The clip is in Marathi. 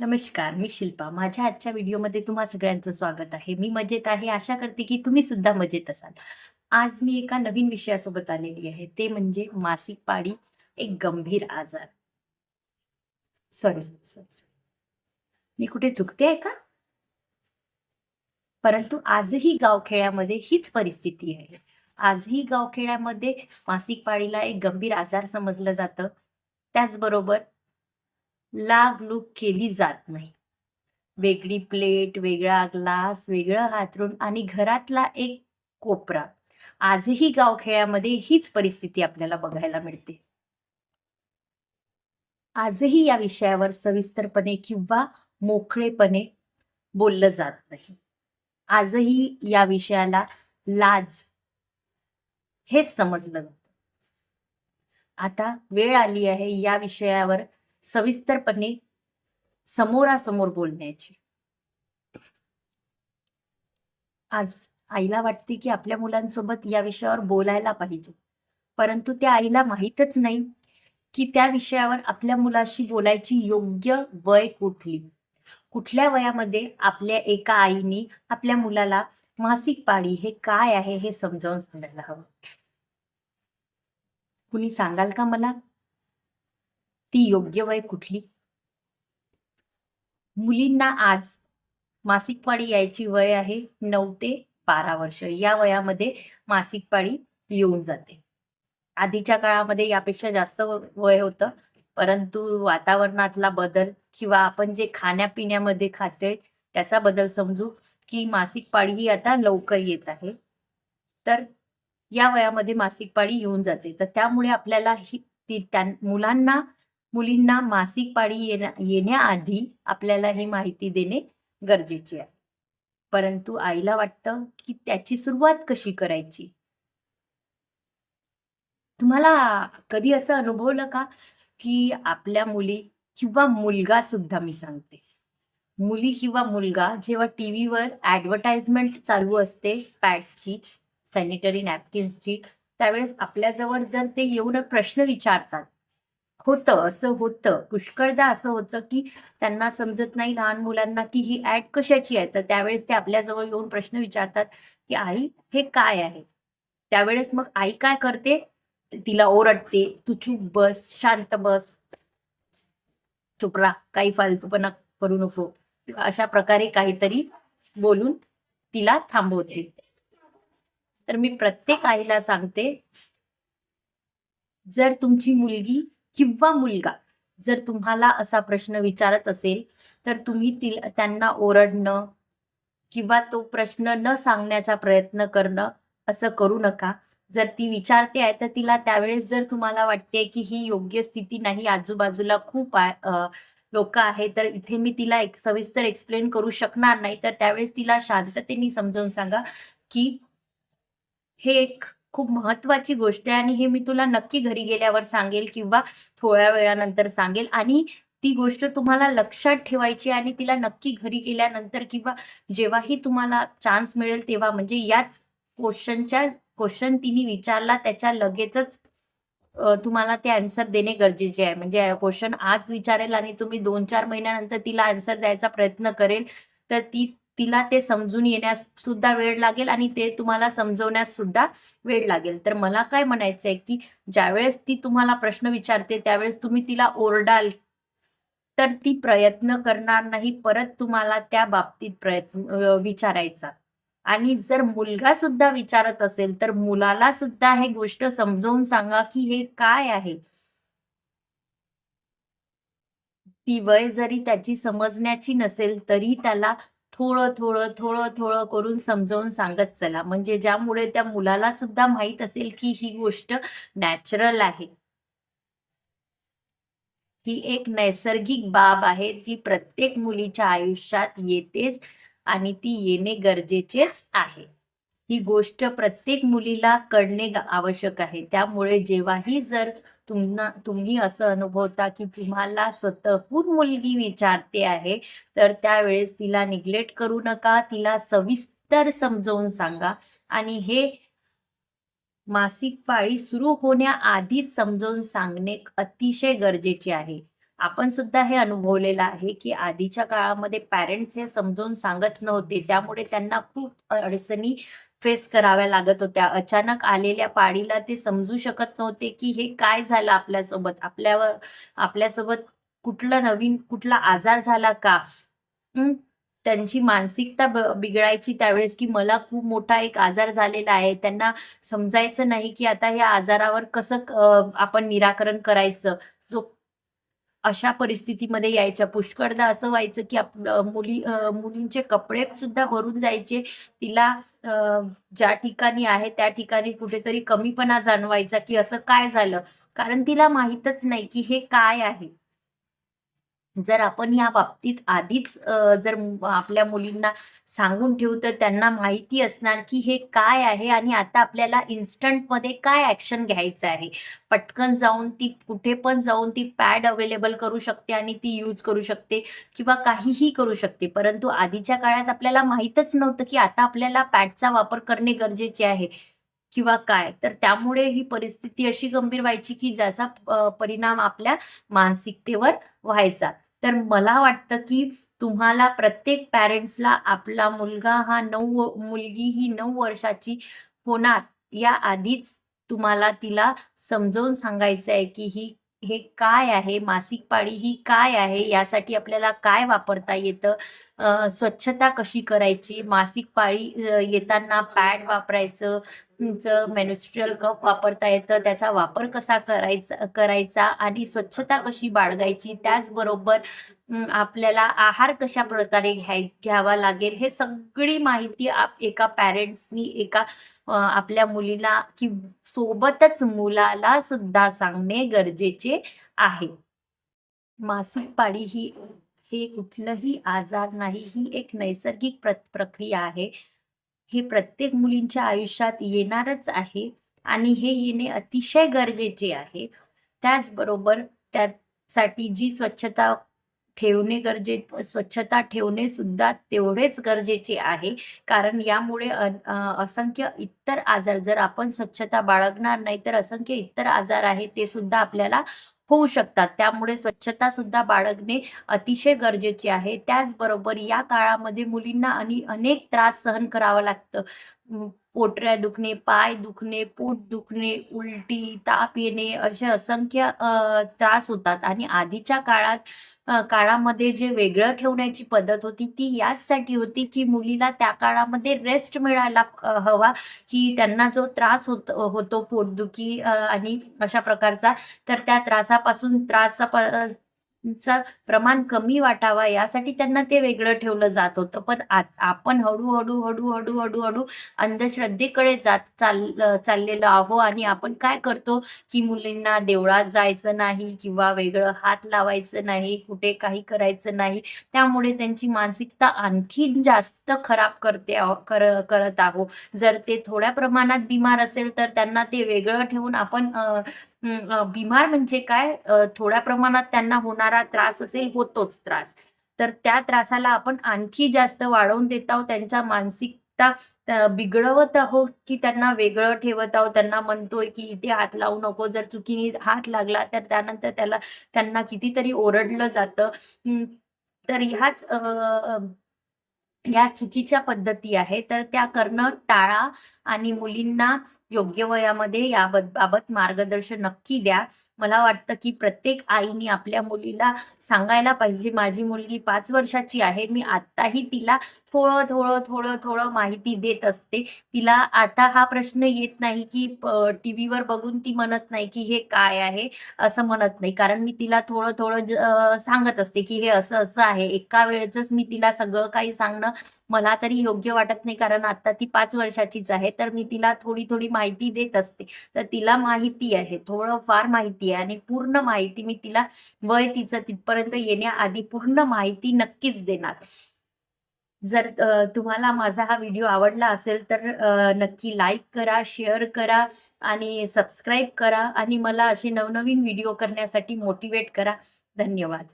नमस्कार, मी शिल्पा. माझ्या आजच्या व्हिडिओमध्ये तुम्हा सगळ्यांचं स्वागत आहे. मी मजेत आहे. आशा करते की तुम्ही सुद्धा मजेत असाल. आज मी एका नवीन विषयासोबत आलेली आहे. ते म्हणजे मासिक पाळी एक गंभीर आजार. Sorry, sorry, sorry, sorry. मी कुठे चुकते आहे का? परंतु आजही गावखेड्यामध्ये हीच परिस्थिती आहे. आजही गावखेड्यामध्ये मासिक पाळीला एक गंभीर आजार समजलं जातं. त्याचबरोबर लागलूक केली जात नाही. वेगळी प्लेट, वेगळा ग्लास, वेगळं हातरून आणि घरातला एक कोपरा. आजही गावखेड्यामध्ये हीच परिस्थिती आपल्याला बघायला मिळते. आजही या विषयावर सविस्तरपणे किंवा मोकळेपणे बोललं जात नाही. आजही या विषयाला लाज हेच समजलं जातं. आता वेळ आली आहे या विषयावर सविस्तरपणे समोरासमोर बोलण्याची. आज आईला वाटते की आपल्या मुलांसोबत या विषयावर बोलायला पाहिजे. परंतु त्या आईला माहीतच नाही की त्या विषयावर आपल्या मुलाशी बोलायची योग्य वय कुठली. कुठल्या वयामध्ये आपल्या एका आईने आपल्या मुलाला मासिक पाळी हे काय आहे हे समजावून सांगायला हवं. कुणी सांगाल का मला? ती योग्य वय कुठली? मुलींना आज मासिक पाळी यायची वय आहे नऊ ते 12 वर्ष. या वयामध्ये मासिक पाळी येऊन जाते. आधीच्या काळामध्ये यापेक्षा जास्त वय होतं. परंतु वातावरणातला बदल किंवा आपण जे खाण्यापिण्यामध्ये खाते त्याचा बदल समजू की मासिक पाळी ही आता लवकर येत आहे. तर या वयामध्ये मासिक पाळी येऊन जाते. तर त्यामुळे आपल्याला ही ती त्या मुलांना, मुलींना मासिक पाळी येण्या येण्याआधी आपल्याला ही माहिती देणे गरजेचे आहे. परंतु आईला वाटतं की त्याची सुरुवात कशी करायची? तुम्हाला कधी असं अनुभवलं का की आपल्या मुली किंवा मुलगा सुद्धा मी सांगते. मुली किंवा मुलगा जेव्हा टीव्हीवर ॲडव्हर्टाइजमेंट चालू असते पॅडची, सॅनिटरी नॅपकिन्सची त्यावेळेस आपल्याजवळ जर ते येऊन प्रश्न विचारतात. होतं, असं होतं. पुष्कळदा असं होतं की त्यांना समजत नाही लहान मुलांना की ही ऍड कशाची आहे. तर त्यावेळेस ते आपल्याजवळ येऊन प्रश्न विचारतात की "आई हे काय आहे?" त्यावेळेस मग आई काय करते? तिला ओरडते, "तू चूप बस, शांत बस. चुपरा काही फालतूपणा करू नको." अशा प्रकारे काहीतरी बोलून तिला थांबवते. तर मी प्रत्येक आईला सांगते जर तुमची मुलगी किंवा मुलगा जर तुम्हाला असा प्रश्न विचारत असेल, तर तुम्ही ती त्यांना ओरडणं किंवा तो प्रश्न न सांगण्याचा प्रयत्न करणं असं करू नका. जर ती विचारते आहे तर तिला त्यावेळेस जर तुम्हाला वाटते की ही योग्य स्थिती नाही, आजूबाजूला खूप आहे आहेत, तर इथे मी तिला एक सविस्तर एक्सप्लेन करू शकणार नाही. तर त्यावेळेस तिला शांततेने समजावून सांगा की हे एक खूप महत्त्वाची गोष्ट आहे आणि हे मी तुला नक्की घरी गेल्यावर सांगेल किंवा थोड्या वेळानंतर सांगेल आणि ती गोष्ट तुम्हाला लक्षात ठेवायची आणि तिला नक्की घरी गेल्यानंतर किंवा जेव्हाही तुम्हाला चान्स मिळेल तेव्हा म्हणजे याच क्वेश्चनच्या क्वेश्चन तिने विचारला त्याच्या लगेचच तुम्हाला ते आन्सर देणे गरजेचे आहे. म्हणजे क्वेश्चन आज विचारेल आणि तुम्ही 2-4 महिन्यानंतर तिला ॲन्सर द्यायचा प्रयत्न करेल, तर ती तिला ते समजून येण्यास सुद्धा वेळ लागेल आणि ते तुम्हाला समजवण्यास सुद्धा वेळ लागेल. तर मला काय म्हणायचं आहे की ज्यावेळेस ती तुम्हाला प्रश्न विचारते त्यावेळेस तुम्ही तिला ओरडाल, तर ती प्रयत्न करणार नाही परत तुम्हाला त्या बाबतीत प्रयत्न विचारायचा. आणि जर मुलगा सुद्धा विचारत असेल, तर मुलाला सुद्धा हे गोष्ट समजावून सांगा की हे काय आहे? ती वय जरी त्याची समजण्याची नसेल, तरी त्याला थोडं, थोडं, थोडं, थोडं करून समजावून सांगत चला. म्हणजे ज्यामुळे त्या मुलाला सुद्धा माहीत असेल की ही गोष्ट नॅचरल आहे. ही एक नैसर्गिक बाब आहे, जी प्रत्येक मुलीच्या आयुष्यात येतेच आणि ती येणे गरजेचेच आहे. ही गोष्ट प्रत्येक मुलीला कळणे आवश्यक आहे. त्यामुळे जेव्हाही जर तुम्हा तुम्ही असं अनुभवता की तुम्हाला स्वतःहून मुलगी विचारते आहे, तर त्यावेळेस तिला निग्लेक्ट करू नका. तिला सविस्तर समजावून सांगा आणि हे मासिक पाळी सुरू होण्याआधीच समजावून सांगणे अतिशय गरजेचे आहे. आपण सुद्धा हे अनुभवलेलं आहे की आधीच्या काळामध्ये पॅरेंट्स हे समजावून सांगत नव्हते त्यामुळे त्यांना खूप अडचणी फेस कराव्या लागत होत्या. अचानक आलेल्या पाळीला ते समजू शकत नव्हते की हे काय झालं आपल्यासोबत. आपल्यावर आपल्यासोबत कुठलं नवीन कुठला आजार झाला का? त्यांची मानसिकता बिघडायची त्यावेळेस की मला खूप मोठा एक आजार झालेला आहे. त्यांना समजायचं नाही की आता या आजारावर कसं आपण निराकरण करायचं. अशा परिस्थितीमध्ये यायच्या. पुष्कळदा असं व्हायचं की आप मुली मुलींचे कपडे सुद्धा भरून जायचे. तिला ज्या ठिकाणी आहे त्या ठिकाणी कुठेतरी कमीपणा जाणवायचा की असं काय झालं? कारण तिला माहीतच नाही की हे काय आहे. जर आपण या बाबतीत आधीच जर आपल्या मुलींना सांगून ठेवू तर त्यांना माहिती असणार की हे काय आहे आणि आता आपल्याला इन्स्टंटमध्ये काय ॲक्शन घ्यायचं आहे. पटकन जाऊन ती कुठे पण जाऊन ती पॅड अवेलेबल करू शकते आणि ती यूज करू शकते किंवा काहीही करू शकते. परंतु आधीच्या काळात आपल्याला माहीतच नव्हतं की आता आपल्याला पॅडचा वापर करणे गरजेचे आहे. किंवा काय? तर त्यामुळे ही परिस्थिती अशी गंभीर व्हायची की ज्याचा परिणाम आपल्या मानसिकतेवर व्हायचा. तर मला वाटतं की तुम्हाला प्रत्येक पॅरेंट्सला आपला मुलगा हा नऊ मुलगी ही नऊ वर्षाची होणार या आधीच तुम्हाला तिला समजावून सांगायचं आहे की ही हे काय आहे? मासिक पाळी ही काय आहे? यासाठी आपल्याला काय वापरता येतं? स्वच्छता कशी करायची? मासिक पाळी येताना पॅड वापरायचं तुमचं कप वापरता येतं त्याचा वापर कसा करायचा करायचा आणि स्वच्छता कशी बाळगायची त्याचबरोबर आपल्याला आहार कशा प्रकारे घ्याय घ्यावा लागेल हे सगळी माहिती आप एका पॅरेंट्सनी एका आपल्या मुलीला कि सोबतच मुलाला सुद्धा सांगणे गरजेचे आहे. मासिक पाळी ही हे कुठलंही आजार नाही ही एक नैसर्गिक प्र प्रक्रिया आहे. हे प्रत्येक मुलींच्या आयुष्यात येणारच आहे आणि हे येणे अतिशय गरजेचे आहे. त्याचबरोबर त्यासाठी जी स्वच्छता ठेवणे गरजे स्वच्छता ठेवणे सुद्धा तेवढेच गरजेचे आहे. कारण यामुळे असंख्य इतर आजार जर आपण स्वच्छता बाळगणार नाही तर असंख्य इतर आजार आहे ते सुद्धा आपल्याला होऊ शकतात. त्यामुळे स्वच्छता सुद्धा बाळगणे अतिशय गरजेचे आहे. त्याचबरोबर या काळामध्ये मुलींना आणि अनेक त्रास सहन करावं लागतं. पोटऱ्या दुखणे पाय दुखणे पोट दुखणे उलटी ताप येणे असे असंख्य त्रास होतात. आणि आधीच्या काळात काळामध्ये जे वेगळं ठेवण्याची पद्धत होती ती याचसाठी होती की मुलीला त्या काळामध्ये रेस्ट मिळायला हवा की त्यांना जो त्रास होत होतो पोटदुखी आणि अशा प्रकारचा तर त्या त्रासापासून त्रासा प- प्रमाण कमी वाटावा यासाठी त्यांना ते वेगळं ठेवलं जात होतं. पण आपण हळूहळू हळूहळू हळूहळू अंधश्रद्धेकडे जात चाल चाललेलो आहो आणि आपण काय करतो की मुलींना देवळात जायचं नाही किंवा वेगळं हात लावायचं नाही कुठे काही करायचं नाही त्यामुळे त्यांची मानसिकता आणखी जास्त खराब करते कर करत आहो. जर ते थोड्या प्रमाणात बिमार असेल तर त्यांना ते वेगळं ठेवून आपण अ, बिमार म्हणजे काय? अ, थोड्या प्रमाणात त्यांना होणारा त्रास असेल होतोच त्रास. तर त्या त्रासाला आपण आणखी जास्त वाढवून देत आहोत. त्यांच्या मानसिकता अ, बिघडवत आहोत की त्यांना वेगळं ठेवत आहोत. त्यांना म्हणतोय की इथे हात लावू नको. जर चुकीने हात लागला तर त्यानंतर त्याला त्यांना कितीतरी ओरडलं जातं. तर ह्याच अ, या चुकीच्या पद्धती आहे तर त्या करणं टाळा आणि मुलींना योग्य वयामध्ये याबत बाबत मार्गदर्शन नक्की द्या. मला वाटतं की प्रत्येक आईने आपल्या मुलीला सांगायला पाहिजे माझी मुलगी पाच वर्षाची आहे मी आत्ताही तिला थोडं थोडं थोडं थोडं माहिती देत असते. तिला आता हा प्रश्न येत नाही की टी व्हीवर बघून ती म्हणत नाही की हे काय आहे असं म्हणत नाही. कारण मी तिला थोडं थोडं सांगत असते की हे असं असं आहे. एका वेळेचंच मी तिला सगळं काही सांगणं मला तरी योग्य वाटत नाही. कारण आता ती पाच वर्षाचीच आहे. तर मी तिला थोडी थोडी माहिती देत असते. तर तिला माहिती आहे. थोडं फार माहिती आहे. आणि पूर्ण माहिती मी तिला वय तिचं तिथपर्यंत येण्याआधी पूर्ण माहिती नक्कीच देणार. जर तुम्हाला माझा हा व्हिडिओ आवडला असेल तर नक्की लाईक करा शेअर करा आणि सबस्क्राईब करा आणि मला असे नवनवीन व्हिडिओ करण्यासाठी मोटिवेट करा. धन्यवाद.